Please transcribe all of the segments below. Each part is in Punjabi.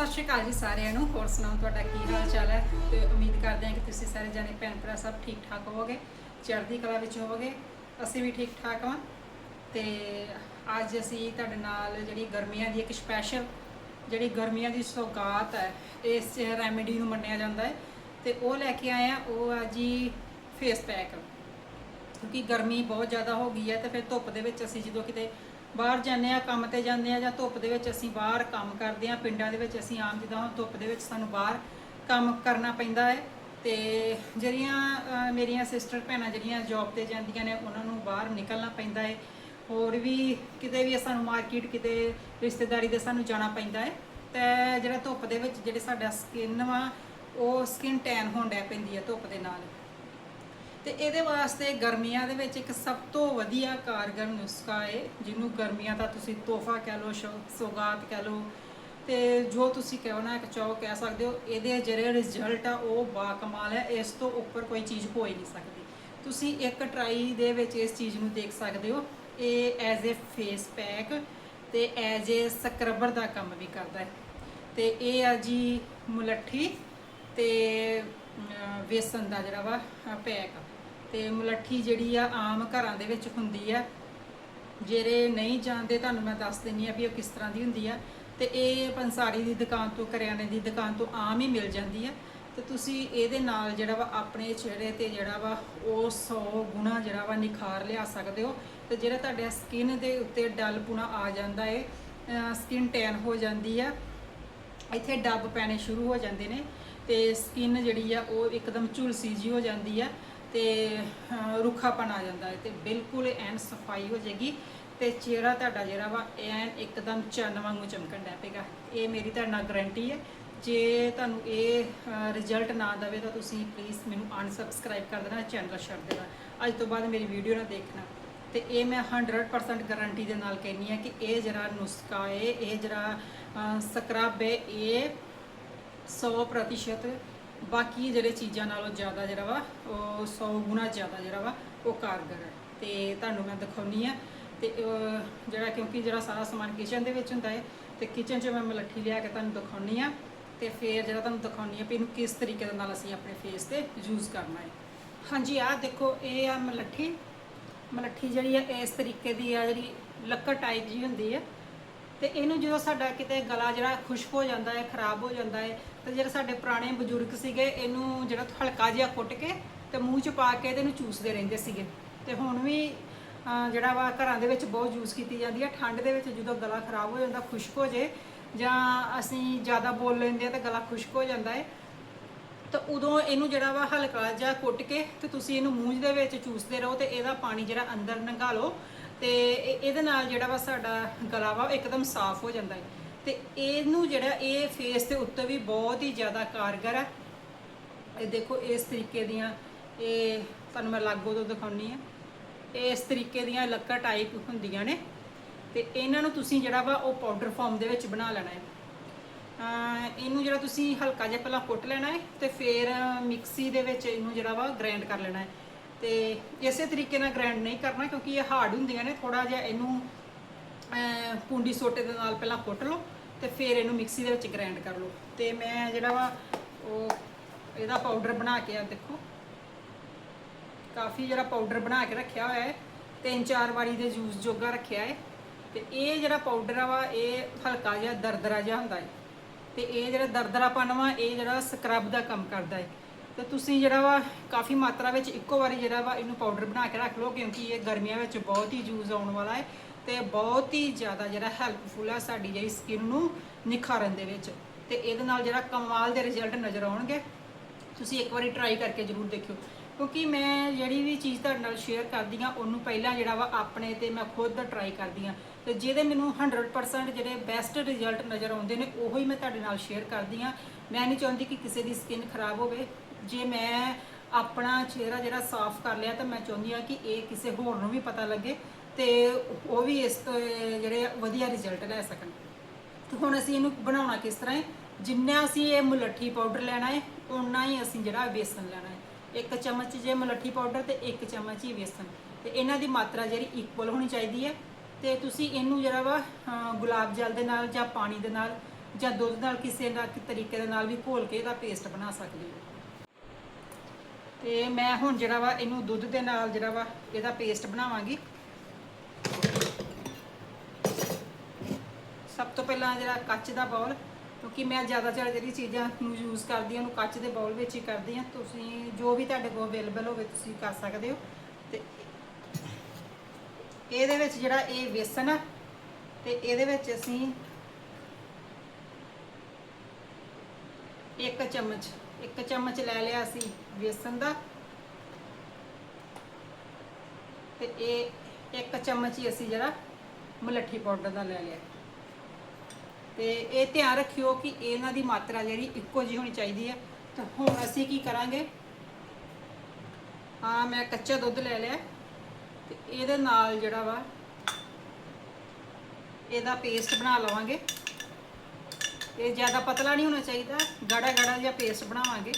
ਸਤਿ ਸ਼੍ਰੀ ਅਕਾਲ ਜੀ ਸਾਰਿਆਂ ਨੂੰ। ਹੋਰ ਸੁਣਾਓ, ਤੁਹਾਡਾ ਕੀ ਹਾਲ ਚਾਲ ਹੈ? ਤੇ ਉਮੀਦ ਕਰਦੇ ਹਾਂ ਕਿ ਤੁਸੀਂ ਸਾਰੇ ਜਾਣੇ ਭੈਣ ਭਰਾ ਸਭ ਠੀਕ ਠਾਕ ਹੋਵੋਗੇ, ਚੜ੍ਹਦੀ ਕਲਾ ਵਿੱਚ ਹੋਵੋਗੇ। ਅਸੀਂ ਵੀ ਠੀਕ ਠਾਕ ਹਾਂ। ਤੇ ਅੱਜ ਅਸੀਂ ਤੁਹਾਡੇ ਨਾਲ ਜਿਹੜੀ ਗਰਮੀਆਂ ਦੀ ਇੱਕ ਸਪੈਸ਼ਲ ਜਿਹੜੀ ਗਰਮੀਆਂ ਦੀ ਸੌਗਾਤ ਹੈ, ਇਸ ਰੈਮੇਡੀ ਨੂੰ ਮੰਨਿਆ ਜਾਂਦਾ ਹੈ। ਤੇ ਉਹ ਲੈ ਕੇ ਆਏ ਆ ਉਹ ਆ ਜੀ ਫੇਸ ਪੈਕ ਕਿਉਂਕਿ ਗਰਮੀ ਬਹੁਤ ਜ਼ਿਆਦਾ ਹੋ ਗਈ ਹੈ, ਤੇ ਫਿਰ ਧੁੱਪ ਦੇ ਵਿੱਚ ਅਸੀਂ ਜਦੋਂ ਕਿਤੇ ਬਾਹਰ ਜਾਂਦੇ ਆ ਕੰਮ ਤੇ ਜਾਂਦੇ ਆ ਜਾਂ ਧੁੱਪ ਦੇ ਵਿੱਚ ਅਸੀਂ ਬਾਹਰ ਕੰਮ ਕਰਦੇ ਆ ਪਿੰਡਾਂ ਦੇ ਵਿੱਚ ਅਸੀਂ ਆਮ ਜਿੱਦਾਂ ਹੁਣ ਧੁੱਪ ਦੇ ਵਿੱਚ ਸਾਨੂੰ ਬਾਹਰ ਕੰਮ ਕਰਨਾ ਪੈਂਦਾ ਹੈ ਤੇ ਜਿਹੜੀਆਂ ਮੇਰੀਆਂ ਸਿਸਟਰ ਭੈਣਾਂ ਜਿਹੜੀਆਂ ਜੌਬ ਤੇ ਜਾਂਦੀਆਂ ਨੇ, ਉਹਨਾਂ ਨੂੰ ਬਾਹਰ ਨਿਕਲਣਾ ਪੈਂਦਾ ਹੈ। ਹੋਰ ਵੀ ਕਿਤੇ ਵੀ ਸਾਨੂੰ ਮਾਰਕੀਟ ਕਿਤੇ ਰਿਸ਼ਤੇਦਾਰੀ ਦੇ ਸਾਨੂੰ ਜਾਣਾ ਪੈਂਦਾ ਹੈ। ਤੇ ਜਿਹੜਾ ਧੁੱਪ ਦੇ ਵਿੱਚ ਜਿਹੜੇ ਸਾਡਾ ਸਕਿਨ ਵਾ, ਉਹ ਸਕਿਨ ਟੈਨ ਹੋਣ ਡੈ ਪੈਂਦੀ ਹੈ ਧੁੱਪ ਦੇ ਨਾਲ। ਤੇ ਇਹਦੇ ਵਾਸਤੇ ਗਰਮੀਆਂ ਦੇ ਵਿੱਚ ਇੱਕ ਸਭ ਤੋਂ ਵਧੀਆ ਕਾਰਗਰ ਨੁਸਖਾ ਹੈ ਜਿਹਨੂੰ ਗਰਮੀਆਂ ਦਾ ਤੁਸੀਂ ਤੋਹਫਾ ਕਹਿ ਲਓ ਸ਼ੌ- ਸੌਗਾਤ ਕਹਿ ਲਓ। ਤੇ ਜੋ ਤੁਸੀਂ ਕਹਿਣਾ ਇੱਕ ਚਾਹੋ ਕਹਿ ਸਕਦੇ ਹੋ ਇਹਦੇ ਜਿਹੜੇ ਰਿਜ਼ਲਟ ਆ ਉਹ ਬਾ ਕਮਾਲ ਹੈ ਇਸ ਤੋਂ ਉੱਪਰ ਕੋਈ ਚੀਜ਼ ਹੋ ਹੀ ਨਹੀਂ ਸਕਦੀ। ਤੁਸੀਂ ਇੱਕ ਟਰਾਈ ਦੇ ਵਿੱਚ ਇਸ ਚੀਜ਼ ਨੂੰ ਦੇਖ ਸਕਦੇ ਹੋ ਇਹ ਐਜ਼ ਅ ਫੇਸ ਪੈਕ ਤੇ ਐਜ਼ ਅ ਸਕਰਬਰ ਦਾ ਕੰਮ ਵੀ ਕਰਦਾ ਹੈ। ਤੇ ਇਹ ਆ ਜੀ ਮੁਲੱਠੀ ਤੇ ਅਮ, ਵੇਸਣ ਦਾ ਜਿਹੜਾ ਵਾ ਪੈਕ ਆ ਤੇ ਮੁਲੱਠੀ ਜਿਹੜੀ ਆ ਆਮ ਘਰਾਂ ਦੇ ਵਿੱਚ ਹੁੰਦੀ ਆ। ਜਿਹੜੇ ਨਹੀਂ ਜਾਣਦੇ, ਤੁਹਾਨੂੰ ਮੈਂ ਦੱਸ ਦਿੰਨੀ ਆ ਵੀ ਉਹ ਕਿਸ ਤਰ੍ਹਾਂ ਦੀ ਹੁੰਦੀ ਆ। ਤੇ ਇਹ ਪੰਸਾਰੀ ਦੀ ਦੁਕਾਨ ਤੋਂ, ਕਰਿਆਨੇ ਦੀ ਦੁਕਾਨ ਤੋਂ ਆਮ ਹੀ ਮਿਲ ਜਾਂਦੀ ਆ। ਤੇ ਤੁਸੀਂ ਇਹਦੇ ਨਾਲ ਜਿਹੜਾ ਵਾ ਆਪਣੇ ਚਿਹਰੇ ਤੇ ਜਿਹੜਾ ਵਾ ਉਹ 100 ਗੁਣਾ ਜਿਹੜਾ ਵਾ ਨਿਖਾਰ ਲਿਆ ਸਕਦੇ ਹੋ। ਤੇ ਜਿਹੜਾ ਤੁਹਾਡੇ ਸਕਿਨ ਦੇ ਉੱਤੇ ਡਲਪੁਣਾ ਆ ਜਾਂਦਾ ਏ ਸਕਿਨ ਟੈਨ ਹੋ ਜਾਂਦੀ ਆ। ਇੱਥੇ ਡੱਬ ਪੈਣੇ ਸ਼ੁਰੂ ਹੋ ਜਾਂਦੇ ਨੇ ਤੇ ਸਕਿਨ ਜਿਹੜੀ ਆ ਉਹ ਇੱਕਦਮ ਝੁਲਸੀ ਜੀ ਹੋ ਜਾਂਦੀ ਆ। ਤੇ ਅਹ, ਰੁੱਖਾਪਣ ਆ ਜਾਂਦਾ ਹੈ ਤੇ ਬਿਲਕੁਲ ਐਨ ਸਫ਼ਾਈ ਹੋ ਜਾਏਗੀ ਤੇ ਚਿਹਰਾ ਤੁਹਾਡਾ ਜਿਹੜਾ ਵਾ ਐਨ ਇੱਕਦਮ ਚੰਨ ਵਾਂਗੂ ਚਮਕਣ ਲੱਗ ਪਏਗਾ। ਇਹ ਮੇਰੀ ਤੁਹਾਡੇ ਨਾਲ ਗਾਰੰਟੀ ਹੈ। ਜੇ ਤੁਹਾਨੂੰ ਇਹ ਰਿਜ਼ਲਟ ਨਾ ਦਵੇ ਤਾਂ ਤੁਸੀਂ ਪਲੀਜ਼ ਮੈਨੂੰ ਅਨਸਬਸਕ੍ਰਾਈਬ ਕਰ ਦੇਣਾ ਚੈਨਲ ਛੱਡ ਦੇਣਾ। ਅੱਜ ਤੋਂ ਬਾਅਦ ਮੇਰੀ ਵੀਡੀਓ ਨਾ ਦੇਖਣਾ। ਤੇ ਇਹ ਮੈਂ 100% ਗਾਰੰਟੀ ਦੇ ਨਾਲ ਕਹਿੰਨੀ ਆ ਕਿ ਇਹ ਜਿਹੜਾ ਨੁਸਖਾ ਹੈ ਇਹ ਜਿਹੜਾ ਸਕਰਬ ਹੈ ਇਹ 100% ਬਾਕੀ ਜਿਹੜੇ ਚੀਜ਼ਾਂ ਨਾਲੋਂ ਜ਼ਿਆਦਾ ਜਿਹੜਾ ਵਾ, ਉਹ 100 ਗੁਣਾ ਜ਼ਿਆਦਾ ਜਿਹੜਾ ਵਾ, ਉਹ ਕਾਰਗਰ ਹੈ। ਤੇ ਤੁਹਾਨੂੰ ਮੈਂ ਦਿਖਾਉਣੀ ਆ ਤੇ ਜਿਹੜਾ ਕਿਉਂਕਿ ਜਿਹੜਾ ਸਾਰਾ ਸਮਾਨ ਕਿਚਨ ਦੇ ਵਿੱਚ ਹੁੰਦਾ ਹੈ, ਤੇ ਕਿਚਨ 'ਚ ਮੈਂ ਮਲੱਠੀ ਲਿਆ ਕੇ ਤੁਹਾਨੂੰ ਦਿਖਾਉਣੀ ਆ ਤੇ ਫਿਰ ਜਿਹੜਾ ਤੁਹਾਨੂੰ ਦਿਖਾਉਣੀ ਆ ਵੀ ਇਹਨੂੰ ਕਿਸ ਤਰੀਕੇ ਦੇ ਨਾਲ ਅਸੀਂ ਆਪਣੇ ਫੇਸ ਤੇ ਯੂਜ਼ ਕਰਨਾ ਹੈ। ਹਾਂਜੀ, ਆਹ ਦੇਖੋ, ਇਹ ਆ ਮਲੱਠੀ। ਮਲੱਠੀ ਜਿਹੜੀ ਆ, ਇਸ ਤਰੀਕੇ ਦੀ ਆ ਜਿਹੜੀ ਲੱਕੜ ਟਾਈਪ ਜੀ ਹੁੰਦੀ ਹੈ। ਤੇ ਇਹਨੂੰ ਜਦੋਂ ਸਾਡਾ ਕਿਤੇ ਗਲਾ ਜਿਹੜਾ ਖੁਸ਼ਕ ਹੋ ਜਾਂਦਾ ਹੈ, ਖਰਾਬ ਹੋ ਜਾਂਦਾ ਹੈ ਤੇ ਜਿਹੜੇ ਸਾਡੇ ਪੁਰਾਣੇ ਬਜ਼ੁਰਗ ਸੀਗੇ, ਇਹਨੂੰ ਜਿਹੜਾ ਹਲਕਾ ਜਿਹਾ ਕੁੱਟ ਕੇ ਤੇ ਮੂੰਹ 'ਚ ਪਾ ਕੇ ਤੇ ਇਹਨੂੰ ਚੂਸਦੇ ਰਹਿੰਦੇ ਸੀਗੇ। ਤੇ ਹੁਣ ਵੀ ਜਿਹੜਾ ਵਾ ਘਰਾਂ ਦੇ ਵਿੱਚ ਬਹੁਤ ਯੂਜ਼ ਕੀਤੀ ਜਾਂਦੀ ਹੈ ਠੰਡ ਦੇ ਵਿੱਚ ਜਦੋਂ ਗਲਾ ਖਰਾਬ ਹੋ ਜਾਂਦਾ, ਖੁਸ਼ਕ ਹੋ ਜੇ, ਜਾਂ ਅਸੀਂ ਜ਼ਿਆਦਾ ਬੋਲ ਲੈਂਦੇ ਆ ਤਾਂ ਗਲਾ ਖੁਸ਼ਕ ਹੋ ਜਾਂਦਾ ਹੈ ਤਾਂ ਉਦੋਂ ਇਹਨੂੰ ਜਿਹੜਾ ਵਾ ਹਲਕਾ ਜਿਹਾ ਕੁੱਟ ਕੇ ਤੇ ਤੁਸੀਂ ਇਹਨੂੰ ਮੂੰਹ ਦੇ ਵਿੱਚ ਚੂਸਦੇ ਰਹੋ ਤੇ ਇਹਦਾ ਪਾਣੀ ਜਿਹੜਾ ਅੰਦਰ ਲੰਘਾ ਲਓ ਤੇ ਇਹ- ਇਹਦੇ ਨਾਲ ਜਿਹੜਾ ਵਾ ਸਾਡਾ ਗਲਾ ਵਾ ਉਹ ਇੱਕਦਮ ਸਾਫ਼ ਹੋ ਜਾਂਦਾ ਹੈ ਤੇ ਇਹਨੂੰ ਜਿਹੜਾ ਇਹ ਫੇਸ ਦੇ ਉੱਤੇ ਵੀ ਬਹੁਤ ਹੀ ਜ਼ਿਆਦਾ ਕਾਰਗਰ ਹੈ ਇਹ ਦੇਖੋ, ਇਸ ਤਰੀਕੇ ਦੀਆਂ, ਇਹ ਤੁਹਾਨੂੰ ਮੈਂ ਲਾਗੋ ਤੋਂ ਦਿਖਾਉਣੀ ਆ। ਇਸ ਤਰੀਕੇ ਦੀਆਂ ਲੱਕੜ ਟਾਈਪ ਹੁੰਦੀਆਂ ਨੇ ਤੇ ਇਹਨਾਂ ਨੂੰ ਤੁਸੀਂ ਜਿਹੜਾ ਵਾ ਉਹ ਪਾਊਡਰ ਫਾਰਮ ਦੇ ਵਿੱਚ ਬਣਾ ਲੈਣਾ ਹੈ। ਇਹਨੂੰ ਜਿਹੜਾ ਤੁਸੀਂ ਹਲਕਾ ਜਿਹਾ ਪਹਿਲਾਂ ਕੁੱਟ ਲੈਣਾ ਹੈ ਤੇ ਫਿਰ ਮਿਕਸੀ ਦੇ ਵਿੱਚ ਇਹਨੂੰ ਜਿਹੜਾ ਵਾ ਗ੍ਰਾਈਂਡ ਕਰ ਲੈਣਾ ਹੈ। ਤੇ ਇਸੇ ਤਰੀਕੇ ਨਾਲ ਗ੍ਰਾਈਂਡ ਨਹੀਂ ਕਰਨਾ ਕਿਉਂਕਿ ਇਹ ਹਾਰਡ ਹੁੰਦੀਆਂ ਨੇ ਥੋੜਾ ਜਿਹਾ ਇਹਨੂੰ ਪੁੰਡੀ ਸੋਟੇ ਦੇ ਨਾਲ ਪਹਿਲਾਂ ਕੁੱਟ ਲਓ ਤੇ ਫਿਰ ਇਹਨੂੰ ਮਿਕਸੀ ਦੇ ਵਿੱਚ ਗ੍ਰਾਈਂਡ ਕਰ ਲਓ। ਤੇ ਮੈਂ ਜਿਹੜਾ ਵਾ, ਉਹ ਇਹਦਾ ਪਾਊਡਰ ਬਣਾ ਕੇ ਆ ਦੇਖੋ। ਕਾਫੀ ਜਿਹੜਾ ਪਾਊਡਰ ਬਣਾ ਕੇ ਰੱਖਿਆ ਹੋਇਆ ਹੈ। ਤਿੰਨ ਚਾਰ ਵਾਰੀ ਦੇ ਜੂਸ ਜੋਗਾ ਰੱਖਿਆ ਹੈ। ਤੇ ਇਹ ਜਿਹੜਾ ਪਾਊਡਰ ਆ ਵਾ, ਇਹ ਹਲਕਾ ਜਿਹਾ ਦਰਦਰਾ ਜਿਹਾ ਹੁੰਦਾ ਹੈ। ਤੇ ਇਹ ਜਿਹੜਾ ਦਰਦਰਾਪਨ ਵਾ, ਇਹ ਜਿਹੜਾ ਸਕਰਬ ਦਾ ਕੰਮ ਕਰਦਾ ਹੈ। ਤੇ ਤੁਸੀਂ ਜਿਹੜਾ ਵਾ, ਕਾਫੀ ਮਾਤਰਾ ਵਿੱਚ ਇੱਕੋ ਵਾਰੀ ਜਿਹੜਾ ਵਾ, ਇਹਨੂੰ ਪਾਊਡਰ ਬਣਾ ਕੇ ਰੱਖ ਲਓ ਕਿਉਂਕਿ ਇਹ ਗਰਮੀਆਂ ਵਿੱਚ ਬਹੁਤ ਹੀ ਯੂਜ਼ ਆਉਣ ਵਾਲਾ ਹੈ। ਤੇ ਬਹੁਤ ਹੀ ਜ਼ਿਆਦਾ ਜਿਹੜਾ ਹੈਲਪਫੁਲ ਆ ਸਾਡੀ ਜਿਹੜੀ ਸਕਿਨ ਨੂੰ ਨਿਖਾਰਨ ਦੇ ਵਿੱਚ। ਤੇ ਇਹਦੇ ਨਾਲ ਜਿਹੜਾ ਕਮਾਲ ਦੇ ਰਿਜ਼ਲਟ ਨਜ਼ਰ ਆਉਣਗੇ। ਤੁਸੀਂ ਇੱਕ ਵਾਰੀ ਟਰਾਈ ਕਰਕੇ ਜ਼ਰੂਰ ਦੇਖਿਓ। ਕਿਉਂਕਿ ਮੈਂ ਜਿਹੜੀ ਵੀ ਚੀਜ਼ ਤੁਹਾਡੇ ਨਾਲ ਸ਼ੇਅਰ ਕਰਦੀ ਆ ਉਹਨੂੰ ਪਹਿਲਾਂ ਜਿਹੜਾ ਵਾ ਆਪਣੇ ਤੇ ਮੈਂ ਖੁਦ ਟਰਾਈ ਕਰਦੀ ਆ ਤੇ ਜਿਹਦੇ ਮੈਨੂੰ 100% ਜਿਹੜੇ ਬੈਸਟ ਰਿਜ਼ਲਟ ਨਜ਼ਰ ਆਉਂਦੇ ਨੇ, ਉਹੋ ਹੀ ਮੈਂ ਤੁਹਾਡੇ ਨਾਲ ਸ਼ੇਅਰ ਕਰਦੀ ਆ ਮੈਂ ਨਹੀਂ ਚਾਹੁੰਦੀ ਕਿ ਕਿਸੇ ਦੀ ਸਕਿਨ ਖਰਾਬ ਹੋਵੇ। ਜੇ ਮੈਂ ਆਪਣਾ ਚਿਹਰਾ ਜਿਹੜਾ ਸਾਫ਼ ਕਰ ਲਿਆ, ਤਾਂ ਮੈਂ ਚਾਹੁੰਦੀ ਆ ਕਿ ਇਹ ਕਿਸੇ ਹੋਰ ਨੂੰ ਵੀ ਪਤਾ ਲੱਗੇ। ਤੇ ਉਹ ਵੀ ਇਸ ਤੋਂ ਜਿਹੜੇ ਵਧੀਆ ਰਿਜ਼ਲਟ ਲੈ ਸਕਣ। ਤੇ ਹੁਣ ਅਸੀਂ ਇਹਨੂੰ ਬਣਾਉਣਾ ਕਿਸ ਤਰ੍ਹਾਂ ਹੈ? ਜਿੰਨਾ ਅਸੀਂ ਇਹ ਮੁਲੱਠੀ ਪਾਊਡਰ ਲੈਣਾ ਹੈ ਉਨਾ ਹੀ ਅਸੀਂ ਜਿਹੜਾ ਬੇਸਨ ਲੈਣਾ ਹੈ। ਇੱਕ ਚਮਚ ਜੇ ਮੁਲੱਠੀ ਪਾਊਡਰ ਤੇ ਇੱਕ ਚਮਚ ਹੀ ਬੇਸਨ ਤੇ ਇਹਨਾਂ ਦੀ ਮਾਤਰਾ ਜਿਹੜੀ ਇਕੁਅਲ ਹੋਣੀ ਚਾਹੀਦੀ ਹੈ। ਤੇ ਤੁਸੀਂ ਇਹਨੂੰ ਜਿਹੜਾ ਵਾ ਗੁਲਾਬ ਜਲ ਦੇ ਨਾਲ ਜਾਂ ਪਾਣੀ ਦੇ ਨਾਲ ਜਾਂ ਦੁੱਧ ਨਾਲ ਕਿਸੇ ਨਾ ਕਿਸੇ ਤਰੀਕੇ ਦੇ ਨਾਲ ਵੀ ਘੋਲ ਕੇ ਇਹਦਾ ਪੇਸਟ ਬਣਾ ਸਕਦੇ ਹੋ। ਤੇ ਮੈਂ ਹੁਣ ਜਿਹੜਾ ਵਾ ਇਹਨੂੰ ਦੁੱਧ ਦੇ ਨਾਲ ਜਿਹੜਾ ਵਾ ਇਹਦਾ ਪੇਸਟ ਬਣਾਵਾਂਗੀ। ਸਭ ਤੋਂ ਪਹਿਲਾਂ ਜਿਹੜਾ ਕੱਚ ਦਾ ਬਾਉਲ ਕਿਉਂਕਿ ਮੈਂ ਜ਼ਿਆਦਾਤਰ ਜਿਹੜੀ ਚੀਜ਼ਾਂ ਨੂੰ ਯੂਜ਼ ਕਰਦੀ ਹਾਂ, ਉਹਨੂੰ ਕੱਚ ਦੇ ਬਾਉਲ ਵਿੱਚ ਹੀ ਕਰਦੀ ਹਾਂ। ਤੁਸੀਂ ਜੋ ਵੀ ਤੁਹਾਡੇ ਕੋਲ ਅਵੇਲੇਬਲ ਹੋਵੇ, ਤੁਸੀਂ ਕਰ ਸਕਦੇ ਹੋ। ਤੇ ਇਹਦੇ ਵਿੱਚ ਜਿਹੜਾ ਇਹ ਵੇਸਣ ਆ, ਤੇ ਇਹਦੇ ਵਿੱਚ ਅਸੀਂ ਇੱਕ ਚਮਚ ਇੱਕ ਚਮਚ ਲੈ ਲਿਆ ਅਸੀਂ ਵੇਸਣ ਦਾ। ਤੇ ਇਹ ਇੱਕ ਚਮਚ ਹੀ ਅਸੀਂ ਜਿਹੜਾ ਮਲੱਠੀ ਪਾਊਡਰ ਦਾ ਲੈ ਲਿਆ। ਤੇ ਇਹ ਧਿਆਨ ਰੱਖਿਓ ਕਿ ਇਹਨਾਂ ਦੀ ਮਾਤਰਾ ਜਿਹੜੀ ਇੱਕੋ ਜਿਹੀ ਹੋਣੀ ਚਾਹੀਦੀ ਹੈ। ਤਾਂ ਹੁਣ ਅਸੀਂ ਕੀ ਕਰਾਂਗੇ? ਹਾਂ, ਮੈਂ ਕੱਚਾ ਦੁੱਧ ਲੈ ਲਿਆ। ਤੇ ਇਹਦੇ ਨਾਲ ਜਿਹੜਾ ਵਾ, ਇਹਦਾ ਪੇਸਟ ਬਣਾ ਲਵਾਂਗੇ। ਇਹ ਜ਼ਿਆਦਾ ਪਤਲਾ ਨਹੀਂ ਹੋਣਾ ਚਾਹੀਦਾ। ਗੜਾ ਗੜਾ ਜਿਹਾ ਪੇਸਟ ਬਣਾਵਾਂਗੇ।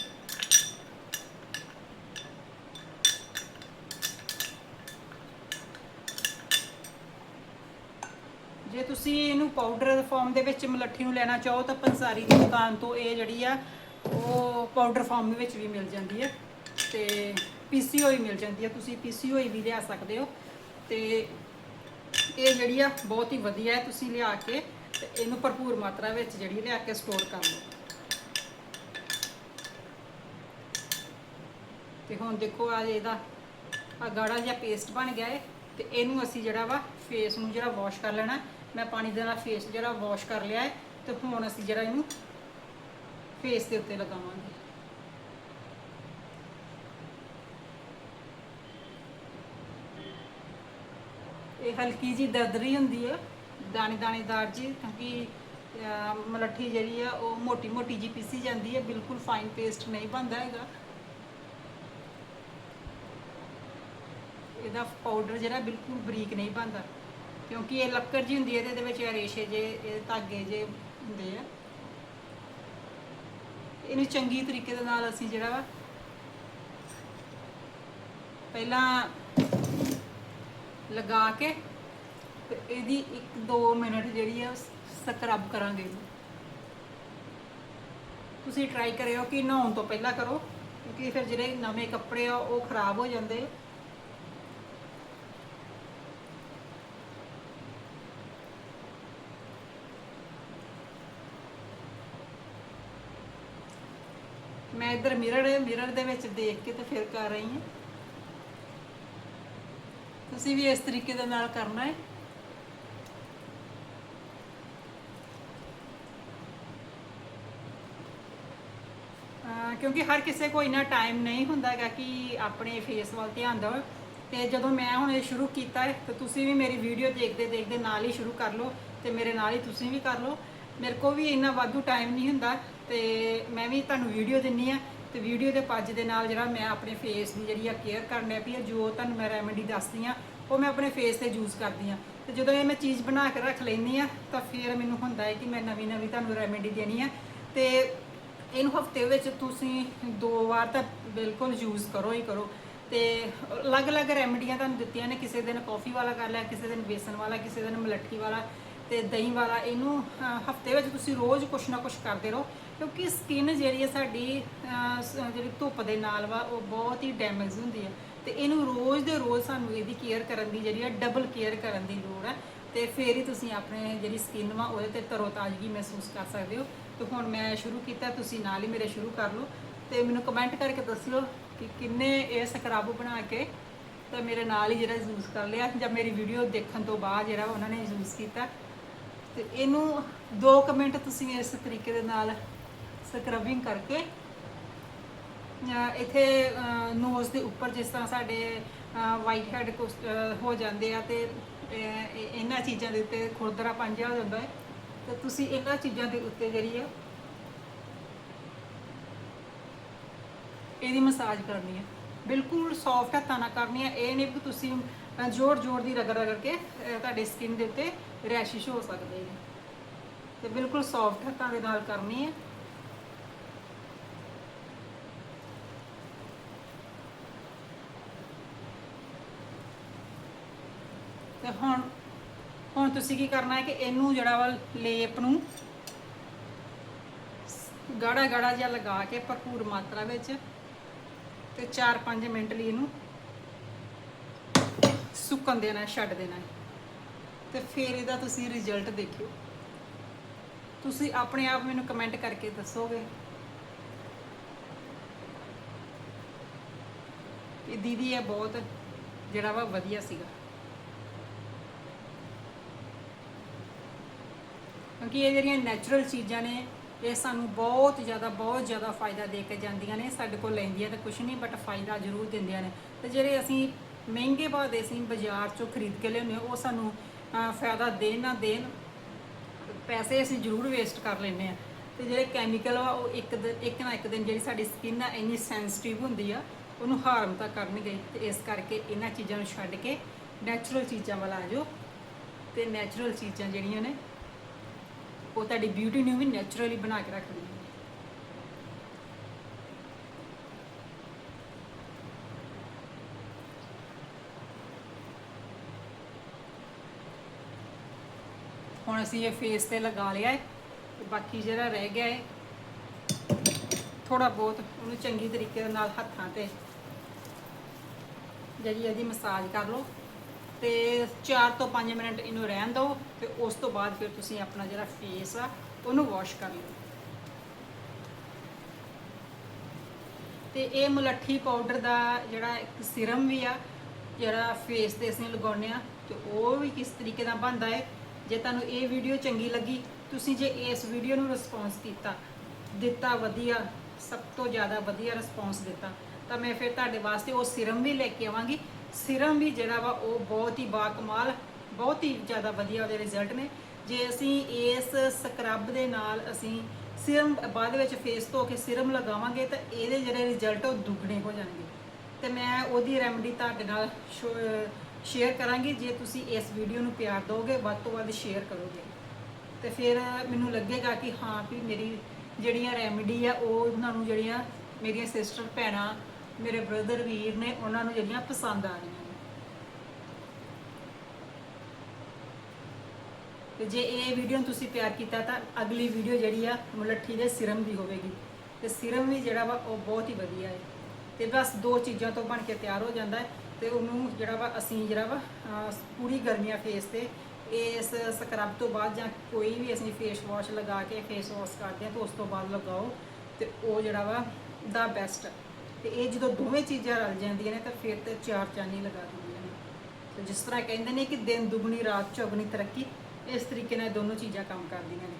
ਜੇ ਤੁਸੀਂ ਇਹਨੂੰ ਪਾਊਡਰ ਫਾਰਮ ਦੇ ਵਿੱਚ ਮਲੱਠੀ ਨੂੰ ਲੈਣਾ ਚਾਹੋ ਤਾਂ ਪੰਸਾਰੀ ਦੀ ਦੁਕਾਨ ਤੋਂ ਇਹ ਜਿਹੜੀ ਆ, ਉਹ ਪਾਊਡਰ ਫਾਰਮ ਦੇ ਵਿੱਚ ਵੀ ਮਿਲ ਜਾਂਦੀ ਹੈ ਤੇ ਪੀਸੀ ਹੋਈ ਮਿਲ ਜਾਂਦੀ ਹੈ ਤੁਸੀਂ ਪੀਸੀ ਹੋਈ ਵੀ ਲਿਆ ਸਕਦੇ ਹੋ ਤੇ ਇਹ ਜਿਹੜੀ ਆ ਬਹੁਤ ਹੀ ਵਧੀਆ ਹੈ। ਤੁਸੀਂ ਲਿਆ ਕੇ ਤੇ ਇਹਨੂੰ ਭਰਪੂਰ ਮਾਤਰਾ ਵਿੱਚ ਜਿਹੜੀ ਲਿਆ ਕੇ ਸਟੋਰ ਕਰ ਲਓ। ਤੇ ਹੁਣ ਦੇਖੋ ਆ ਇਹਦਾ, ਆ ਗਾੜਾ ਜਿਹਾ ਪੇਸਟ ਬਣ ਗਿਆ ਹੈ ਤੇ ਇਹਨੂੰ ਅਸੀਂ ਜਿਹੜਾ ਵਾ ਫੇਸ ਨੂੰ ਜਿਹੜਾ ਵਾਸ਼ ਕਰ ਲੈਣਾ। ਮੈਂ ਪਾਣੀ ਦੇ ਨਾਲ ਫੇਸ ਜਿਹੜਾ ਵਾਸ਼ ਕਰ ਲਿਆ ਹੈ ਤੇ ਹੁਣ ਅਸੀਂ ਜਿਹੜਾ ਇਹਨੂੰ ਫੇਸ ਦੇ ਉੱਤੇ ਲਗਾਵਾਂਗੇ। ਇਹ ਹਲਕੀ ਜੀ ਦਰਦਰੀ ਹੁੰਦੀ ਹੈ, ਦਾਣੇ ਦਾਣੇਦਾਰ ਜੀ ਕਿਉਂਕਿ ਮਲੱਠੀ ਜਿਹੜੀ ਆ, ਉਹ ਮੋਟੀ ਮੋਟੀ ਜੀ ਪੀਸੀ ਜਾਂਦੀ ਹੈ, ਬਿਲਕੁਲ ਫਾਈਨ ਪੇਸਟ ਨਹੀਂ ਬਣਦਾ ਹੈਗਾ। ਇਹਦਾ ਪਾਊਡਰ ਜਿਹੜਾ ਬਿਲਕੁਲ ਬਰੀਕ ਨਹੀਂ ਬਣਦਾ। ਕਿਉਂਕਿ ਇਹ ਲੱਕੜ ਜੀ ਹੁੰਦੀ ਹੈ ਤੇ ਇਹਦੇ ਵਿੱਚ ਇਹ ਰੇਸ਼ੇ ਜੇ ਇਹ ਧਾਗੇ ਜੇ ਹੁੰਦੇ ਆ। ਇਹਨੂੰ ਚੰਗੀ ਤਰੀਕੇ ਦੇ ਨਾਲ ਅਸੀਂ ਜਿਹੜਾ ਵਾ, ਪਹਿਲਾਂ ਲਗਾ ਕੇ ਤੇ ਇਹਦੀ 1-2 ਮਿੰਟ ਜਿਹੜੀ ਆ, ਸਕਰਬ ਕਰਾਂਗੇ। ਤੁਸੀਂ ਟਰਾਈ ਕਰਿਓ ਕਿ ਨਹਾਉਣ ਤੋਂ ਪਹਿਲਾਂ ਕਰੋ, ਕਿਉਂਕਿ ਫਿਰ ਜਿਹੜੇ ਨਵੇਂ ਕੱਪੜੇ ਆ, ਉਹ ਖਰਾਬ ਹੋ ਜਾਂਦੇ ਇੱਧਰ ਮਿਰਰ ਮਿਰਰ ਦੇ ਵਿੱਚ ਦੇਖ ਕੇ ਤੇ ਫਿਰ ਕਰ ਰਹੀ ਹਾਂ। ਤੁਸੀਂ ਵੀ ਇਸ ਤਰੀਕੇ ਦੇ ਨਾਲ ਕਰਨਾ ਹੈ। ਕਿਉਂਕਿ ਹਰ ਕਿਸੇ ਕੋਲ ਇੰਨਾ ਟਾਈਮ ਨਹੀਂ ਹੁੰਦਾ ਹੈਗਾ ਕਿ ਆਪਣੇ ਫੇਸ ਵੱਲ ਧਿਆਨ ਦੇਵੇ। ਤੇ ਜਦੋਂ ਮੈਂ ਹੁਣ ਇਹ ਸ਼ੁਰੂ ਕੀਤਾ ਹੈ, ਤੇ ਤੁਸੀਂ ਵੀ ਮੇਰੀ ਵੀਡੀਓ ਦੇਖਦੇ ਦੇਖਦੇ ਨਾਲ ਹੀ ਸ਼ੁਰੂ ਕਰ ਲਓ ਤੇ ਮੇਰੇ ਨਾਲ ਹੀ ਤੁਸੀਂ ਵੀ ਕਰ ਲਓ। ਮੇਰੇ ਕੋਲ ਵੀ ਇੰਨਾ ਵਾਧੂ ਟਾਈਮ ਨਹੀਂ ਹੁੰਦਾ ਤੇ ਮੈਂ ਵੀ ਤੁਹਾਨੂੰ ਵੀਡੀਓ ਦਿੰਨੀ ਆ ਤੇ ਵੀਡੀਓ ਦੇ ਪੱਜ ਦੇ ਨਾਲ ਜਿਹੜਾ ਮੈਂ ਆਪਣੇ ਫੇਸ ਦੀ ਜਿਹੜੀ ਆ ਕੇਅਰ ਕਰਨੀ ਪਈ ਆ, ਜੋ ਤੁਹਾਨੂੰ ਮੈਂ ਰੈਮਡੀ ਦੱਸਦੀ ਆ, ਉਹ ਮੈਂ ਆਪਣੇ ਫੇਸ ਤੇ ਯੂਜ਼ ਕਰਦੀ ਆ। ਤੇ ਜਦੋਂ ਇਹ ਮੈਂ ਚੀਜ਼ ਬਣਾ ਕੇ ਰੱਖ ਲੈਂਦੀ ਆ, ਤਾਂ ਫਿਰ ਮੈਨੂੰ ਹੁੰਦਾ ਹੈ ਕਿ ਮੈਂ ਨਵੀਂ ਨਵੀਂ ਤੁਹਾਨੂੰ ਰੈਮੇਡੀ ਦੇਣੀ ਆ। ਤੇ ਇਹਨੂੰ ਹਫ਼ਤੇ ਵਿੱਚ ਤੁਸੀਂ ਦੋ ਵਾਰ ਤਾਂ ਬਿਲਕੁਲ ਯੂਜ਼ ਕਰੋ ਹੀ ਕਰੋ। ਤੇ ਅਲੱਗ-ਅਲੱਗ ਰੈਮਡੀਆਂ ਤੁਹਾਨੂੰ ਦਿੱਤੀਆਂ ਨੇ, ਕਿਸੇ ਦਿਨ ਕਾਫੀ ਵਾਲਾ ਕਰ ਲਿਆ, ਕਿਸੇ ਦਿਨ ਬੇਸਨ ਵਾਲਾ, ਕਿਸੇ ਦਿਨ ਮਲੱਠੀ ਵਾਲਾ। ਤੇ ਦਹੀਂ ਵਾਲਾ ਇਹਨੂੰ ਹਫ਼ਤੇ ਵਿੱਚ ਤੁਸੀਂ ਰੋਜ਼ ਕੁਛ ਨਾ ਕੁਛ ਕਰਦੇ ਰਹੋ, ਕਿਉਂਕਿ ਸਕਿਨ ਜਿਹੜੀ ਹੈ ਸਾਡੀ ਜਿਹੜੀ ਧੁੱਪ ਦੇ ਨਾਲ ਵਾ, ਉਹ ਬਹੁਤ ਹੀ ਡੈਮੇਜ ਹੁੰਦੀ ਹੈ। ਤੇ ਇਹਨੂੰ ਰੋਜ਼ ਦੇ ਰੋਜ਼ ਸਾਨੂੰ ਇਹਦੀ ਕੇਅਰ ਕਰਨ ਦੀ ਜਿਹੜੀ ਹੈ ਡਬਲ ਕੇਅਰ ਕਰਨ ਦੀ ਲੋੜ ਹੈ। ਤੇ ਫਿਰ ਹੀ ਤੁਸੀਂ ਆਪਣੇ ਜਿਹੜੀ ਸਕਿਨ ਵਾ, ਉਹਦੇ ਤੇ ਤਰੋਤਾਜ਼ਗੀ ਮਹਿਸੂਸ ਕਰ ਸਕਦੇ ਹੋ। ਤੇ ਹੁਣ ਮੈਂ ਸ਼ੁਰੂ ਕੀਤਾ, ਤੁਸੀਂ ਨਾਲ ਹੀ ਮੇਰੇ ਸ਼ੁਰੂ ਕਰ ਲਓ। ਤੇ ਮੈਨੂੰ ਕਮੈਂਟ ਕਰਕੇ ਦੱਸਿਓ ਕਿ ਕਿੰਨੇ ਇਹ ਸਕਰਬ ਬਣਾ ਕੇ ਤਾਂ ਮੇਰੇ ਨਾਲ ਹੀ ਜਿਹੜਾ ਯੂਜ਼ ਕਰ ਲਿਆ, ਜਾਂ ਮੇਰੀ ਵੀਡੀਓ ਦੇਖਣ ਤੋਂ ਬਾਅਦ ਜਿਹੜਾ ਉਹਨਾਂ ਨੇ ਯੂਜ਼ ਕੀਤਾ। ਤੇ ਇਹਨੂੰ 2 ਮਿੰਟ ਤੁਸੀਂ ਇਸ ਤਰੀਕੇ ਦੇ ਨਾਲ ਸਕਰਬਿੰਗ ਕਰਕੇ ਇੱਥੇ ਨੋਜ਼ ਦੇ ਉੱਪਰ ਜਿਸ ਤਰ੍ਹਾਂ ਸਾਡੇ ਵਾਈਟ ਹੈਡ ਹੋ ਜਾਂਦੇ ਆ ਤੇ ਇਹ- ਇਹਨਾਂ ਚੀਜ਼ਾਂ ਦੇ ਉੱਤੇ ਖੁਰਦਰਾ ਪੰਜਾ ਹੋ ਜਾਂਦਾ ਹੈ। ਤੇ ਤੁਸੀਂ ਇਹਨਾਂ ਚੀਜ਼ਾਂ ਦੇ ਉੱਤੇ ਜਿਹੜੀ ਆ, ਇਹਦੀ ਮਸਾਜ ਕਰਨੀ ਹੈ ਬਿਲਕੁਲ ਸੌਫਟ ਹੱਥਾਂ ਨਾਲ ਕਰਨੀ ਹੈ ਇਹ ਨਹੀਂ ਕਿ ਤੁਸੀਂ ਅਹ, ਜ਼ੋਰ ਜ਼ੋਰ ਦੀ ਰਗੜ ਰਗੜ ਕੇ ਤੁਹਾਡੇ ਸਕਿਨ ਦੇ ਉੱਤੇ ਰੈਸ਼ਿਸ਼ ਹੋ ਸਕਦੇ ਨੇ। ਤੇ ਬਿਲਕੁਲ ਸੌਫਟ ਹੱਥਾਂ ਦੇ ਨਾਲ ਕਰਨੀ ਹੈ। ਤੇ ਹੁਣ ਹੁਣ ਤੁਸੀਂ ਕੀ ਕਰਨਾ ਹੈ ਕਿ ਇਹਨੂੰ ਜਿਹੜਾ ਵਾ ਲੇਪ ਨੂੰ ਗਾੜਾ ਗਾੜਾ ਜਿਹਾ ਲਗਾ ਕੇ ਭਰਪੂਰ ਮਾਤਰਾ ਵਿੱਚ ਤੇ 4-5 ਮਿੰਟ ਲਈ ਇਹਨੂੰ ਸੁੱਕਣ ਦੇਣਾ, ਛੱਡ ਦੇਣਾ ਹੈ। ਤੇ ਫਿਰ ਇਹਦਾ ਤੁਸੀਂ ਰਿਜ਼ਲਟ ਦੇਖਿਓ। ਤੁਸੀਂ ਆਪਣੇ ਆਪ ਮੈਨੂੰ ਕਮੈਂਟ ਕਰਕੇ ਦੱਸੋਗੇ। ਇਹ ਦੀਦੀ ਇਹ ਬਹੁਤ, ਜਿਹੜਾ ਵਾ ਵਧੀਆ ਸੀਗਾ। ਕਿਉਂਕਿ ਇਹ ਜਿਹੜੀਆਂ ਨੈਚੁਰਲ ਚੀਜ਼ਾਂ ਨੇ, ਇਹ ਸਾਨੂੰ ਬਹੁਤ ਜ਼ਿਆਦਾ ਬਹੁਤ ਜ਼ਿਆਦਾ ਫਾਇਦਾ ਦੇ ਕੇ ਜਾਂਦੀਆਂ ਨੇ। ਸਾਡੇ ਕੋਲ ਲੈਂਦੀਆਂ ਤਾਂ ਕੁਝ ਨਹੀਂ ਬਟ ਫਾਇਦਾ ਜ਼ਰੂਰ ਦਿੰਦੀਆਂ ਨੇ। ਤੇ ਜਿਹੜੇ ਅਸੀਂ ਮਹਿੰਗੇ ਭਾਅ ਦੇ ਅਸੀਂ ਬਾਜ਼ਾਰ ਚੋਂ ਖਰੀਦ ਕੇ ਲਿਆਉਂਦੇ ਹਾਂ, ਉਹ ਸਾਨੂੰ ਫਾਇਦਾ ਦੇਣ ਨਾ ਦੇਣ, ਪੈਸੇ ਅਸੀਂ ਜ਼ਰੂਰ ਵੇਸਟ ਕਰ ਲੈਂਦੇ ਆ ਤੇ ਜਿਹੜੇ ਕੈਮੀਕਲ ਆ, ਉਹ ਇੱਕ ਦਿਨ ਇੱਕ ਨਾ ਇੱਕ ਦਿਨ ਜਿਹੜੀ ਸਾਡੀ ਸਕਿਨ ਆ, ਇੰਨੀ ਸੈਂਸਿਟਿਵ ਹੁੰਦੀ ਆ, ਉਹਨੂੰ ਹਾਰਮ ਤਾਂ ਕਰਨਗੇ। ਤੇ ਇਸ ਕਰਕੇ ਇਹਨਾਂ ਚੀਜ਼ਾਂ ਨੂੰ ਛੱਡ ਕੇ ਨੈਚੁਰਲ ਚੀਜ਼ਾਂ ਵੱਲ ਆ ਜਾਓ। ਤੇ ਨੈਚੁਰਲ ਚੀਜ਼ਾਂ ਜਿਹੜੀਆਂ ਨੇ, ਉਹ ਤੁਹਾਡੀ ਬਿਊਟੀ ਨੂੰ ਵੀ ਨੈਚੁਰਲੀ ਬਣਾ ਕੇ ਰੱਖਦੀਆਂ ਨੇ ਹੁਣ ਅਸੀਂ ਇਹ ਫੇਸ ਤੇ ਲਗਾ ਲਿਆ ਹੈ ਤੇ ਬਾਕੀ ਜਿਹੜਾ ਰਹਿ ਗਿਆ ਹੈ ਥੋੜਾ ਬਹੁਤ ਉਹਨੂੰ ਚੰਗੀ ਤਰੀਕੇ ਦੇ ਨਾਲ ਹੱਥਾਂ ਤੇ ਜਿਹੜੀ ਇਹਦੀ ਮਸਾਜ ਕਰ ਲਓ ਤੇ 4 ਤੋਂ 5 ਮਿੰਟ ਇਹਨੂੰ ਰਹਿਣ ਦਿਓ ਤੇ ਉਸ ਤੋਂ ਬਾਅਦ ਫਿਰ ਤੁਸੀਂ ਆਪਣਾ ਜਿਹੜਾ ਫੇਸ ਆ, ਉਹਨੂੰ ਵਾਸ਼ ਕਰ ਲਓ। ਤੇ ਇਹ ਮੁਲੱਠੀ ਪਾਊਡਰ ਦਾ ਜਿਹੜਾ ਇੱਕ ਸਿਰਮ ਵੀ ਆ, ਜਿਹੜਾ ਫੇਸ ਤੇ ਅਸੀਂ ਲਗਾਉਂਦੇ ਆ ਤੇ ਉਹ ਵੀ ਕਿਸ ਤਰੀਕੇ ਨਾਲ ਬਣਦਾ ਹੈ ਜੇ ਤੁਹਾਨੂੰ ਇਹ ਵੀਡੀਓ ਚੰਗੀ ਲੱਗੀ, ਤੁਸੀਂ ਜੇ ਇਸ ਵੀਡੀਓ ਨੂੰ ਰਿਸਪੌਂਸ ਕੀਤਾ, ਦਿੱਤਾ ਵਧੀਆ, ਸਭ ਤੋਂ ਜ਼ਿਆਦਾ ਵਧੀਆ ਰਿਸਪੌਂਸ ਦਿੱਤਾ, ਤਾਂ ਮੈਂ ਫਿਰ ਤੁਹਾਡੇ ਵਾਸਤੇ ਉਹ ਸਿਰਮ ਵੀ ਲੈ ਕੇ ਆਵਾਂਗੀ। ਸਿਰਮ ਵੀ ਜਿਹੜਾ ਵਾ, ਉਹ ਬਹੁਤ ਹੀ ਬਾਕਮਾਲ, ਬਹੁਤ ਹੀ ਜ਼ਿਆਦਾ ਵਧੀਆ ਉਹਦੇ ਰਿਜ਼ਲਟ ਨੇ। ਜੇ ਅਸੀਂ ਇਸ ਸਕਰਬ ਦੇ ਨਾਲ ਅਸੀਂ ਸਿਰਮ ਬਾਅਦ ਵਿੱਚ ਫੇਸ ਧੋ ਕੇ ਸਿਰਮ ਲਗਾਵਾਂਗੇ, ਤਾਂ ਇਹਦੇ ਜਿਹੜੇ ਰਿਜ਼ਲਟ ਉਹ ਦੁੱਗਣੇ ਹੋ ਜਾਣਗੇ। ਤੇ ਮੈਂ ਉਹਦੀ ਰੈਮਡੀ ਤੁਹਾਡੇ ਨਾਲ ਸ਼ੇਅਰ ਕਰਾਂਗੀ, ਜੇ ਤੁਸੀਂ ਇਸ ਵੀਡੀਓ ਨੂੰ ਪਿਆਰ ਦਿਓਗੇ ਵੱਧ ਤੋਂ ਵੱਧ ਸ਼ੇਅਰ ਕਰੋਗੇ। ਤੇ ਫਿਰ ਮੈਨੂੰ ਲੱਗੇਗਾ ਕਿ ਹਾਂ, ਵੀ ਮੇਰੀ ਜਿਹੜੀਆਂ ਰੈਮਡੀ ਆ, ਉਹ ਉਹਨਾਂ ਨੂੰ ਜਿਹੜੀਆਂ ਮੇਰੀਆਂ ਸਿਸਟਰ ਭੈਣਾਂ, ਮੇਰੇ ਬ੍ਰਦਰ ਵੀਰ ਨੇ, ਉਹਨਾਂ ਨੂੰ ਜਿਹੜੀਆਂ ਪਸੰਦ ਆ ਰਹੀਆਂ ਨੇ। ਤੇ ਜੇ ਇਹ ਵੀਡੀਓ ਨੂੰ ਤੁਸੀਂ ਪਿਆਰ ਕੀਤਾ, ਤਾਂ ਅਗਲੀ ਵੀਡੀਓ ਜਿਹੜੀ ਆ, ਮੁਲੱਠੀ ਦੇ ਸਿਰਮ ਦੀ ਹੋਵੇਗੀ। ਤੇ ਸਿਰਮ ਵੀ ਜਿਹੜਾ ਵਾ, ਉਹ ਬਹੁਤ ਹੀ ਵਧੀਆ ਹੈ। ਤੇ ਬਸ ਦੋ ਚੀਜ਼ਾਂ ਤੋਂ ਬਣ ਕੇ ਤਿਆਰ ਹੋ ਜਾਂਦਾ ਹੈ। ਤੇ ਉਹਨੂੰ ਜਿਹੜਾ ਵਾ ਅਸੀਂ ਜਿਹੜਾ ਵਾ ਅਹ, ਪੂਰੀ ਗਰਮੀਆਂ ਫੇਸ ਤੇ ਇਸ ਸਕਰਬ ਤੋਂ ਬਾਅਦ ਜਾਂ ਕੋਈ ਵੀ ਅਸੀਂ ਫੇਸ ਵਾਸ਼ ਲਗਾ ਕੇ ਫੇਸ ਵਾਸ਼ ਕਰਦੇ ਹਾਂ ਤਾਂ ਉਸ ਤੋਂ ਬਾਅਦ ਲਗਾਓ ਤੇ ਉਹ ਜਿਹੜਾ ਵਾ ਦਾ ਬੈਸਟ ਤੇ ਇਹ ਜਦੋਂ ਦੋਵੇਂ ਚੀਜ਼ਾਂ ਰਲ ਜਾਂਦੀਆਂ ਨੇ ਤਾਂ ਫਿਰ ਤੇ ਚਾਰ ਚਾਨੀ ਲਗਾ ਦਿੰਦੀਆਂ ਨੇ। ਤੇ ਜਿਸ ਤਰ੍ਹਾਂ ਕਹਿੰਦੇ ਨੇ ਕਿ ਦਿਨ ਦੁਗਣੀ ਰਾਤ ਚੌਗਣੀ ਤਰੱਕੀ ਇਸ ਤਰੀਕੇ ਨਾਲ ਦੋਨੋਂ ਚੀਜ਼ਾਂ ਕੰਮ ਕਰਦੀਆਂ ਨੇ।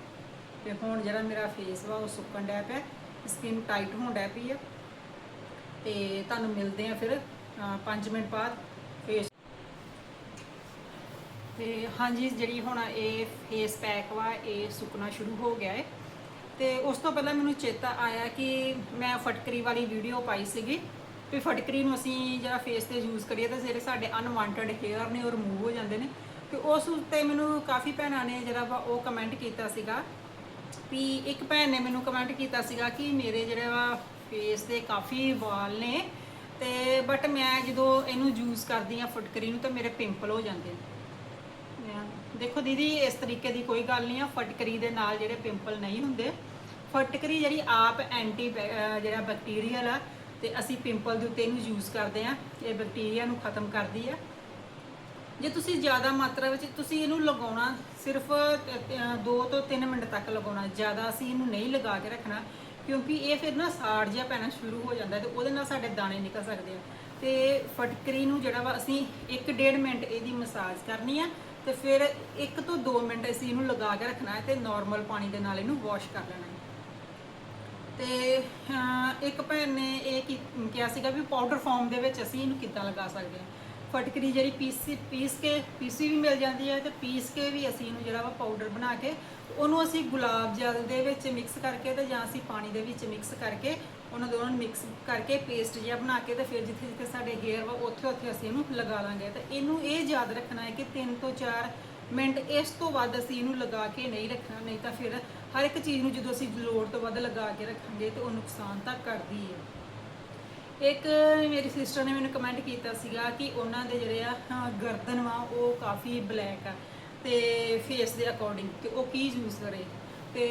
ਤੇ ਹੁਣ ਜਿਹੜਾ ਮੇਰਾ ਫੇਸ ਵਾ ਉਹ ਸੁੱਕਣ ਡੈ ਪਿਆ ਸਕਿਨ ਟਾਈਟ ਹੋਣ ਡੈ ਪਈ ਆ। ਤੇ ਤੁਹਾਨੂੰ ਮਿਲਦੇ ਆ ਫਿਰ 5 ਮਿੰਟ ਬਾਅਦ ਫੇਸ ਤੇ ਹਾਂਜੀ, ਜਿਹੜੀ ਹੁਣ ਇਹ ਫੇਸ ਪੈਕ ਵਾ, ਇਹ ਸੁੱਕਣਾ ਸ਼ੁਰੂ ਹੋ ਗਿਆ ਹੈ ਤੇ ਉਸ ਤੋਂ ਪਹਿਲਾਂ ਮੈਨੂੰ ਚੇਤਾ ਆਇਆ ਕਿ ਮੈਂ ਫਟਕਰੀ ਵਾਲੀ ਵੀਡੀਓ ਪਾਈ ਸੀਗੀ। ਵੀ ਫਟਕਰੀ ਨੂੰ ਅਸੀਂ ਜਿਹੜਾ ਫੇਸ ਤੇ ਯੂਜ਼ ਕਰੀਏ ਤਾਂ ਜਿਹੜੇ ਸਾਡੇ ਅਨਵਾਂਟਡ ਹੇਅਰ ਨੇ, ਉਹ ਰਿਮੂਵ ਹੋ ਜਾਂਦੇ ਨੇ। ਤੇ ਉਸ ਉੱਤੇ ਮੈਨੂੰ ਕਾਫੀ ਭੈਣਾਂ ਨੇ ਜਿਹੜਾ ਵਾ, ਉਹ ਕਮੈਂਟ ਕੀਤਾ ਸੀਗਾ। ਵੀ ਇੱਕ ਭੈਣ ਨੇ ਮੈਨੂੰ ਕਮੈਂਟ ਕੀਤਾ ਸੀਗਾ ਕਿ ਮੇਰੇ ਜਿਹੜਾ ਵਾ ਫੇਸ ਦੇ ਕਾਫੀ ਵਾਲ ਨੇ ਤੇ ਬਟ ਮੈਂ ਜਦੋਂ ਇਹਨੂੰ ਯੂਜ਼ ਕਰਦੀ ਆ ਫਟਕਰੀ ਨੂੰ ਤਾਂ ਮੇਰੇ ਪਿੰਪਲ ਹੋ ਜਾਂਦੇ ਨੇ। ਦੇਖੋ ਦੀਦੀ, ਇਸ ਤਰੀਕੇ ਦੀ ਕੋਈ ਗੱਲ ਨਹੀਂ ਆ, ਫਟਕਰੀ ਦੇ ਨਾਲ ਜਿਹੜੇ ਪਿੰਪਲ ਨਹੀਂ ਹੁੰਦੇ, ਫਟਕਰੀ ਜਿਹੜੀ ਆਪ ਐਂਟੀ ਜਿਹੜਾ ਬੈਕਟੀਰੀਅਲ ਆ, ਤੇ ਅਸੀਂ ਪਿੰਪਲ ਦੇ ਉੱਤੇ ਇਹਨੂੰ ਯੂਜ਼ ਕਰਦੇ ਆ ਇਹ ਬੈਕਟੀਰੀਆ ਨੂੰ ਖਤਮ ਕਰਦੀ ਆ। ਜੇ ਤੁਸੀਂ ਜ਼ਿਆਦਾ ਮਾਤਰਾ ਵਿੱਚ, ਤੁਸੀਂ ਇਹਨੂੰ ਲਗਾਉਣਾ ਸਿਰਫ 2 ਤੋਂ 3 ਮਿੰਟ ਤੱਕ ਲਗਾਉਣਾ, ਜ਼ਿਆਦਾ ਅਸੀਂ ਇਹਨੂੰ ਨਹੀਂ ਲਗਾ ਕੇ ਰੱਖਣਾ ਕਿਉਂਕਿ ਇਹ ਫਿਰ ਨਾ ਸਾੜ ਜਿਹਾ ਪੈਣਾ ਸ਼ੁਰੂ ਹੋ ਜਾਂਦਾ ਤੇ ਉਹਦੇ ਨਾਲ ਸਾਡੇ ਦਾਣੇ ਨਿਕਲ ਸਕਦੇ ਆ। ਤੇ ਫਟਕਰੀ ਨੂੰ ਜਿਹੜਾ ਵਾ ਅਸੀਂ 1.5 ਮਿੰਟ ਇਹਦੀ ਮਸਾਜ ਕਰਨੀ ਆ ਤੇ ਫਿਰ 1 ਤੋਂ 2 ਮਿੰਟ ਅਸੀਂ ਇਹਨੂੰ ਲਗਾ ਕੇ ਰੱਖਣਾ ਹੈ ਤੇ ਨਾਰਮਲ ਪਾਣੀ ਦੇ ਨਾਲ ਇਹਨੂੰ ਵਾਸ਼ ਕਰ ਲੈਣਾ ਹੈ। ਤੇ ਇੱਕ ਭੈਣ ਨੇ ਇਹ ਕੀ- ਕਿਹਾ ਸੀਗਾ ਵੀ ਪਾਊਡਰ ਫਾਰਮ ਦੇ ਵਿੱਚ ਅਸੀਂ ਇਹਨੂੰ ਕਿੱਦਾਂ ਲਗਾ ਸਕਦੇ ਹਾਂ ਫਟਕਰੀ ਜਿਹੜੀ ਪੀਸੀ ਪੀਸ ਕੇ, ਪੀਸੀ ਵੀ ਮਿਲ ਜਾਂਦੀ ਹੈ ਤੇ ਪੀਸ ਕੇ ਵੀ ਅਸੀਂ ਇਹਨੂੰ ਜਿਹੜਾ ਵਾ ਪਾਊਡਰ ਬਣਾ ਕੇ ਉਹਨੂੰ ਅਸੀਂ ਗੁਲਾਬ ਜਲ ਦੇ ਵਿੱਚ ਮਿਕਸ ਕਰਕੇ ਤੇ ਜਾਂ ਅਸੀਂ ਪਾਣੀ ਦੇ ਵਿੱਚ ਮਿਕਸ ਕਰਕੇ ਉਹਨਾਂ ਦੋਨਾਂ ਨੂੰ ਮਿਕਸ ਕਰਕੇ ਪੇਸਟ ਜਿਹਾ ਬਣਾ ਕੇ ਤੇ ਫਿਰ ਜਿੱਥੇ ਜਿੱਥੇ ਸਾਡੇ ਹੇਅਰ ਵਾ ਉੱਥੇ ਉੱਥੇ ਅਸੀਂ ਇਹਨੂੰ ਲਗਾ ਲਾਂਗੇ। ਤੇ ਇਹਨੂੰ ਇਹ ਯਾਦ ਰੱਖਣਾ ਹੈ ਕਿ 3 ਤੋਂ 4 ਮਿੰਟ ਇਸ ਤੋਂ ਵੱਧ ਅਸੀਂ ਇਹਨੂੰ ਲਗਾ ਕੇ ਨਹੀਂ ਰੱਖਣਾ, ਨਹੀਂ ਤਾਂ ਫਿਰ ਹਰ ਇੱਕ ਚੀਜ਼ ਨੂੰ ਜਦੋਂ ਅਸੀਂ ਲੋੜ ਤੋਂ ਵੱਧ ਲਗਾ ਕੇ ਰੱਖਾਂਗੇ ਤੇ ਉਹ ਨੁਕਸਾਨ ਤਾਂ ਕਰਦੀ ਹੈ। ਇੱਕ ਮੇਰੀ ਸਿਸਟਰ ਨੇ ਮੈਨੂੰ ਕਮੈਂਟ ਕੀਤਾ ਸੀਗਾ ਕਿ ਉਹਨਾਂ ਦੇ ਜਿਹੜੇ ਆ ਹਾਂ, ਗਰਦਨ ਵਾ ਉਹ ਕਾਫੀ ਬਲੈਕ ਆ ਤੇ ਫੇਸ ਦੇ ਅਕੋਰਡਿੰਗ ਤੇ ਉਹ ਕੀ ਯੂਜ਼ ਕਰੇ? ਤੇ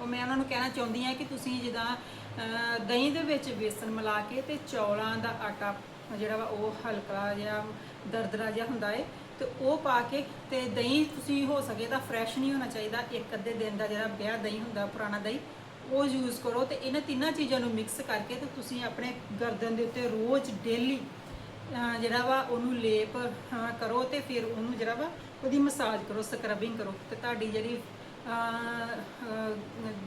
ਉਹ ਮੈਂ ਉਹਨਾਂ ਨੂੰ ਕਹਿਣਾ ਚਾਹੁੰਦੀ ਹਾਂ ਕਿ ਤੁਸੀਂ ਜਿੱਦਾਂ ਅਹ, ਦਹੀਂ ਦੇ ਵਿੱਚ ਬੇਸਨ ਮਿਲਾ ਕੇ ਤੇ ਚੌਲਾਂ ਦਾ ਆਟਾ ਜਿਹੜਾ ਵਾ ਉਹ ਹਲਕਾ ਜਿਹਾ ਦਰਦਰਾ ਜਿਹਾ ਹੁੰਦਾ ਏ ਤੇ ਉਹ ਪਾ ਕੇ ਤੇ ਦਹੀਂ ਤੁਸੀਂ ਹੋ ਸਕੇ ਤਾਂ ਫਰੈਸ਼ ਨਹੀਂ ਹੋਣਾ ਚਾਹੀਦਾ ਇੱਕ ਅੱਧੇ ਦਿਨ ਦਾ ਜਿਹੜਾ ਵਿਆਹ ਦਹੀਂ ਹੁੰਦਾ ਪੁਰਾਣਾ ਦਹੀਂ ਉਹ ਯੂਜ਼ ਕਰੋ ਤੇ ਇਹਨਾਂ ਤਿੰਨਾਂ ਚੀਜ਼ਾਂ ਨੂੰ ਮਿਕਸ ਕਰਕੇ ਤੇ ਤੁਸੀਂ ਆਪਣੇ ਗਰਦਨ ਦੇ ਉੱਤੇ ਰੋਜ਼ ਡੇਲੀ ਜਿਹੜਾ ਵਾ ਉਹਨੂੰ ਲੇਪ ਕਰੋ ਤੇ ਫਿਰ ਉਹਨੂੰ ਜਿਹੜਾ ਵਾ ਉਹਦੀ ਮਸਾਜ ਕਰੋ ਸਕਰਬਿੰਗ ਕਰੋ ਤੇ ਤੁਹਾਡੀ ਜਿਹੜੀ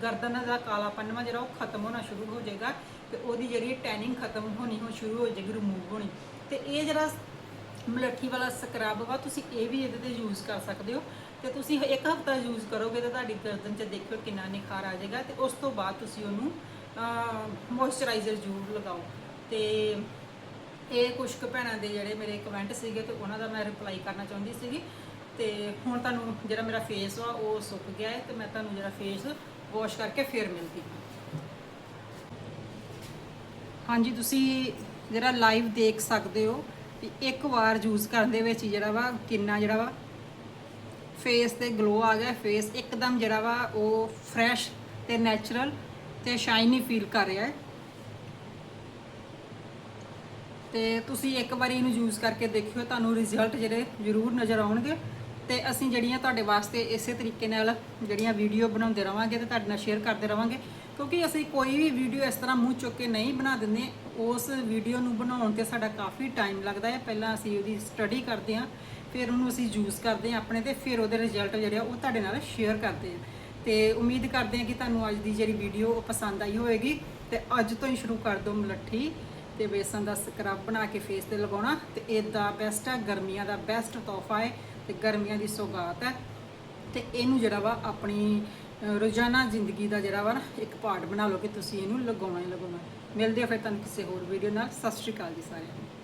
ਗਰਦਨ ਦਾ ਕਾਲਾਪਨ ਵਾ ਜਿਹੜਾ ਉਹ ਖਤਮ ਹੋਣਾ ਸ਼ੁਰੂ ਹੋ ਜਾਏਗਾ ਤੇ ਉਹਦੀ ਜਿਹੜੀ ਟੈਨਿੰਗ ਖਤਮ ਹੋਣੀ ਹੋ ਸ਼ੁਰੂ ਹੋ ਜਾਏਗੀ ਰਿਮੂਵ ਹੋਣੀ। ਤੇ ਇਹ ਜਿਹੜਾ ਮਲੱਠੀ ਵਾਲਾ ਸਕਰਬ ਵਾ, ਤੁਸੀਂ ਇਹ ਵੀ ਇਹਦੇ ਤੇ ਯੂਜ਼ ਕਰ ਸਕਦੇ ਹੋ। ਤੇ ਤੁਸੀਂ ਇੱਕ ਹਫਤਾ ਯੂਜ਼ ਕਰੋਗੇ ਤਾਂ ਤੁਹਾਡੀ ਗਰਦਨ 'ਚ ਦੇਖਿਓ ਕਿੰਨਾ ਨਿਖਾਰ ਆ ਜਾਏਗਾ ਤੇ ਉਸ ਤੋਂ ਬਾਅਦ ਤੁਸੀਂ ਉਹਨੂੰ ਮੋਇਸਚਰਾਈਜ਼ਰ ਜ਼ਰੂਰ ਲਗਾਓ। ਤੇ ਇਹ ਕੁਝ ਕੁ ਭੈਣਾਂ ਦੇ ਜਿਹੜੇ ਮੇਰੇ ਕਮੈਂਟ ਸੀਗੇ ਤੇ ਉਹਨਾਂ ਦਾ ਮੈਂ ਰਿਪਲਾਈ ਕਰਨਾ ਚਾਹੁੰਦੀ ਸੀਗੀ। ਤੇ ਹੁਣ ਤੁਹਾਨੂੰ ਜਿਹੜਾ ਮੇਰਾ ਫੇਸ ਵਾ ਉਹ ਸੁੱਕ ਗਿਆ ਹੈ ਤੇ ਮੈਂ ਤੁਹਾਨੂੰ ਜਿਹੜਾ ਫੇਸ ਵਾਸ਼ ਕਰਕੇ ਫਿਰ ਮਿਲਦੀ ਹਾਂ। ਹਾਂਜੀ, ਤੁਸੀਂ ਜਿਹੜਾ ਲਾਈਵ ਦੇਖ ਸਕਦੇ ਹੋ ਵੀ ਇੱਕ ਵਾਰ ਯੂਜ਼ ਕਰਨ ਦੇ ਵਿੱਚ ਜਿਹੜਾ ਵਾ ਕਿੰਨਾ ਜਿਹੜਾ ਵਾ ਫੇਸ ਤੇ ਗਲੋ ਆ ਗਿਆ ਫੇਸ ਇੱਕਦਮ ਜਿਹੜਾ ਵਾ ਉਹ ਫਰੈਸ਼ ਤੇ ਨੈਚੁਰਲ ਤੇ ਸ਼ਾਈਨੀ ਫੀਲ ਕਰ ਰਿਹਾ ਹੈ। ਤੇ ਤੁਸੀਂ ਇੱਕ ਵਾਰੀ ਇਹਨੂੰ ਯੂਜ਼ ਕਰਕੇ ਦੇਖਿਓ, ਤੁਹਾਨੂੰ ਰਿਜ਼ਲਟ ਜਿਹੜੇ ਜ਼ਰੂਰ ਨਜ਼ਰ ਆਉਣਗੇ। ਤੇ ਅਸੀਂ ਜਿਹੜੀਆਂ ਤੁਹਾਡੇ ਵਾਸਤੇ ਇਸੇ ਤਰੀਕੇ ਨਾਲ ਜਿਹੜੀਆਂ ਵੀਡੀਓ ਬਣਾਉਂਦੇ ਰਵਾਂਗੇ ਤੇ ਤੁਹਾਡੇ ਨਾਲ ਸ਼ੇਅਰ ਕਰਦੇ ਰਵਾਂਗੇ। ਕਿਉਂਕਿ ਅਸੀਂ ਕੋਈ ਵੀ ਵੀਡੀਓ ਇਸ ਤਰ੍ਹਾਂ ਮੂੰਹ ਚੁੱਕ ਕੇ ਨਹੀਂ ਬਣਾ ਦਿੰਦੇ, ਉਸ ਵੀਡੀਓ ਨੂੰ ਬਣਾਉਣ ਤੇ ਸਾਡਾ ਕਾਫੀ ਟਾਈਮ ਲੱਗਦਾ ਹੈ। ਪਹਿਲਾਂ ਅਸੀਂ ਉਹਦੀ ਸਟੱਡੀ ਕਰਦੇ ਹਾਂ। ਫਿਰ ਉਹਨੂੰ ਅਸੀਂ ਯੂਜ਼ ਕਰਦੇ ਹਾਂ ਆਪਣੇ ਤੇ, ਫਿਰ ਉਹਦੇ ਰਿਜ਼ਲਟ ਜਿਹੜੇ ਆ ਉਹ ਤੁਹਾਡੇ ਨਾਲ ਸ਼ੇਅਰ ਕਰਦੇ ਹਾਂ। ਤੇ ਉਮੀਦ ਕਰਦੇ ਹਾਂ ਕਿ ਤੁਹਾਨੂੰ ਅੱਜ ਦੀ ਜਿਹੜੀ ਵੀਡੀਓ ਉਹ ਪਸੰਦ ਆਈ ਹੋਵੇਗੀ। ਤੇ ਅੱਜ ਤੋਂ ਹੀ ਸ਼ੁਰੂ ਕਰ ਦਿਓ ਮਲੱਠੀ ਤੇ ਬੇਸਨ ਦਾ ਸਕਰਬ ਬਣਾ ਕੇ ਫੇਸ ਤੇ ਲਗਾਉਣਾ। ਤੇ ਇਹਦਾ ਬੈਸਟ ਹੈ ਗਰਮੀਆਂ ਦਾ ਬੈਸਟ ਤੋਹਫਾ ਹੈ ਤੇ ਗਰਮੀਆਂ ਦੀ ਸੌਗਾਤ ਹੈ। ਤੇ ਇਹਨੂੰ ਜਿਹੜਾ ਵਾ ਆਪਣੀ ਰੋਜ਼ਾਨਾ ਜ਼ਿੰਦਗੀ ਦਾ ਜਿਹੜਾ ਵਾ ਨਾ ਇੱਕ ਪਾਰਟ ਬਣਾ ਲਓ ਕਿ ਤੁਸੀਂ ਇਹਨੂੰ ਲਗਾਉਣਾ ਹੀ ਲਗਾਉਣਾ। ਮਿਲਦੇ ਆ ਫਿਰ ਤੁਹਾਨੂੰ ਕਿਸੇ ਹੋਰ ਵੀਡੀਓ ਨਾਲ। ਸਤਿ ਸ਼੍ਰੀ ਅਕਾਲ ਜੀ ਸਾਰਿਆਂ ਨੂੰ।